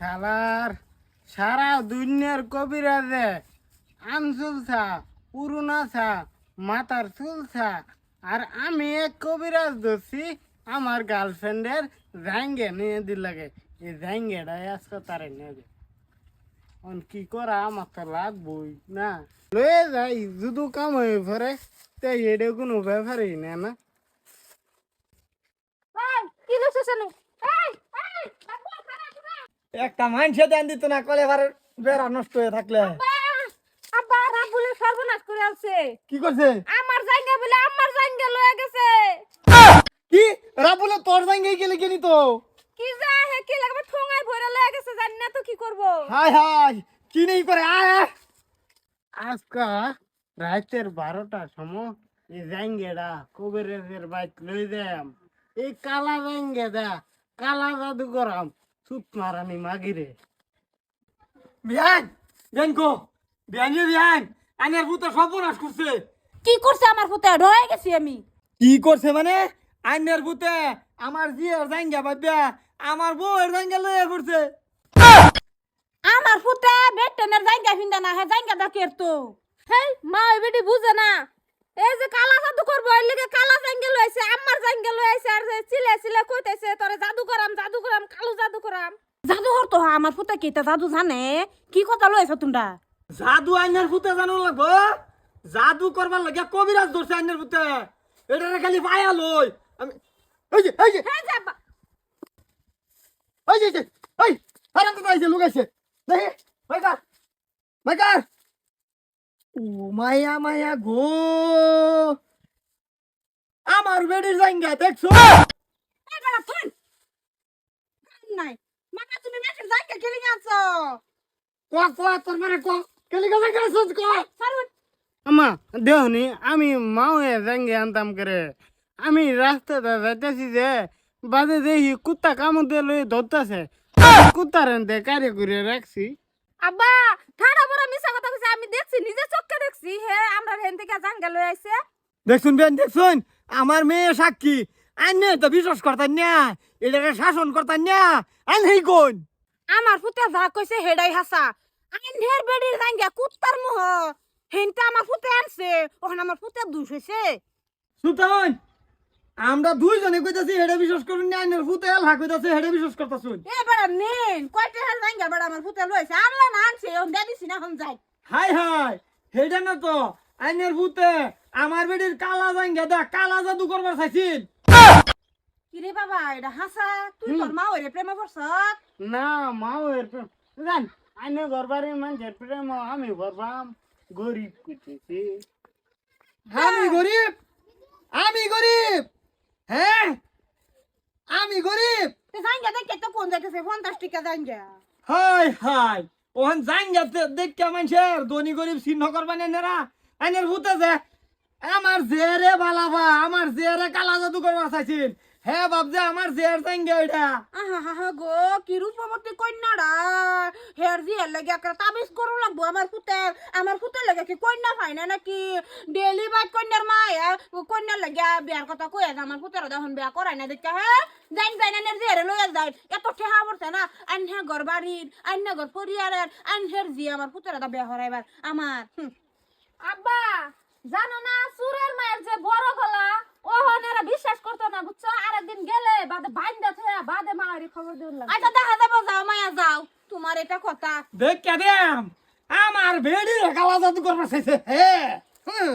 শালার সারা দুনিয়ার কবিরাজে আনসুল ছা, পুরুনা ছা মাথার চুল ছা। আর আমি এক কবিরাজ ধরছি, আমার গার্লফ্রেন্ডের জাঙ্গে নিয়ে দিল লাগে। এই জাঙ্গেটাই আজকে তারে নিয়ে অন কি করা, আমার তো লাগবই না। লয়ে যাই, যদি কাম হয়ে পরে তাই এটা কোনো ব্যাপারই না। না কি লুকছে শুনু এই এই বাবু খারাপ না একটা মানুষে দেন দিত না কলে এবার বেড়া নষ্ট হয়ে থাকলে। আব্বা রাবুলে সর্বনাশ করে আছে কি করছে? আমার জায়গা বলে আমার জায়গা লয়ে গেছে। কি? রাবুলে তোর সঙ্গে গেলে গেলি তো? কি যা হে কি লাগবে ঠোঙায় ভরে লয়ে গেছে জানি না তো কি করব। হাই হাই কি নেই করে আয় আয়। আজকা রাতের বারোটার সময় এই কবিরের বাইক লই যাম। এই কালা জাঙ্গেটা কালা জাদু করাম সুত মারানি মাগিরে। বিয়ান বিয়ান কো? বিয়ান বিয়ান আনের ভূত সর্বনাশ করছে। কি করছে আমার ফুতে ডরাই গেছি আমি। কি করছে মানে? আইনের ভূতে আমার জিয়ার জাঙ্গা বাব্যা আমার বউয়ের জাঙ্গা লয়ে করছে আমার ফুতে বেটেনের জায়গা ফিন্দা না হে জায়গা দা কেরতো হেই মা ওই বেটি বুঝে না। এই যে কালা জাদু করব এর লিগে কালা জাঙ্গে লইছে আমার জাঙ্গে লইছে আর যে চিলে চিলে কইতেছে তোরে জাদু করাম জাদু করাম কালো জাদু করাম জাদু করতো হা আমার ফুতে কি তা জাদু জানে? কি কথা লইছ তোমরা জাদু আইনের ভূতে জানো লাগবো? জাদু করবার লাগে কবিরাজ ধরছে আইনের ভূতে এটা খালি পায়া লই আমি এই যে এই যে। এই যে এই হারাম তো আইছে লোক আইছে দেখি মাইকার মাইকার ও মায়া মায়া গো। আমার বেডির জাঙ্গা দেখছ। নাই। আছো? কোয়া তোর মানে কেলি কোয়া সারুন আমা দেহনি আমি মাওয়ে জাঙ্গে আনতাম করে আমি রাস্তাতে যাইতেছি যে বাদে দেখি কুত্তা কামড় দিয়ে লই ধরতেছে কুত্তার এনতে কারে করে রাখছি আব্বা ঠাড়া বড় মিছা কথা কইছে আমি দেখছি নিজে চোখে দেখছি। হে আমরা হেন থেকে জাঙ্গা লই আইছে দেখছুন বেন দেখছুন আমার মেয়ে সাক্ষী। আইনে তো বিশ্বাস করতেন না এটাকে শাসন করতেন না আইন হেই কোন? আমার ফুতে যা কইছে হেডাই হাসা। আইনের বেডির জাঙ্গা কুত্তার মুহ। হেনটা আমার ফুতে আনছে ওখানে আমার ফুতে দুষ হইছে। সুতরাং আমরা দুইজনে কইতাছি হেডে বিশ্বাস করুন না আইনের ভূতে এলহা কইতাছে হেডে বিশ্বাস করতাছুন। এ বেড়া নেন কয়টা হেল জাঙ্গা বেড়া আমার ফুতে লইছে? আনলা না আনছে ওন দাদিছি না হন যাই। হাই হাই হেডে না তো আইনের ভূতে আমার বেডির কালা জাঙ্গা দা কালা জাদু করবার চাইছিল। কিরে বাবা এটা হাসা? তুই তোর মা ওরে প্রেমে পড়ছ না মাওয়ের প্রেম জান আইনে ঘরবাড়ির মানুষের প্রেম আমি করবাম গরিব কুচেছি আমি গরিব? আমি গরিব? হ্যাঁ? আমি গরিব? তে জাঙ্গা দেখে তো কোন যাইতেছে? পঞ্চাশ টিকা জাঙ্গা হাই হাই ওহন জাঙ্গা দেখকে মানুষের ধনী গরিব চিহ্ন করবা নেরা। আইনের ভূতে যে আমার জেরে বালাবা আমার জেরে কালা জাদু করবার চাইছিল হে বাপ যে আমার জের জাঙ্গা এটা আহা গো, কি রূপবতী কন্যারা। হের জি হের লাগে একটা তাবিজ করু লাগবো, আমার পুতে আমার পুতে লাগে কি কন্যা পাই না নাকি? ডেলি বাইক কন্যার মা কন্যার লাগে বিয়ার কথা আছে আমার পুতের দেখুন বিয়া করাই না দেখে, হে? যাইন যাই না জি হেরে লইয়া যাই এত ঠেহা পড়ছে না? আইন হে ঘর বাড়ির, আইন ঘর পরিবারের আইন হের জি আমার পুতের দা বিয়া হরাইবার আমার। আব্বা, জানো না সুরের মায়ের যে বড় গলা ও হনেরা বিশ্বাস করতো না বুঝছ আরেকদিন গেলে বাদে বাইন্দা বাদে মায়ের খবর দিন আচ্ছা দেখা যাব যাও মায়া যাও। তোমার এটা কথা। দেখ কে দেম আমার ভেড়ি গালা জাদু করবার চাইছে হে। হুম।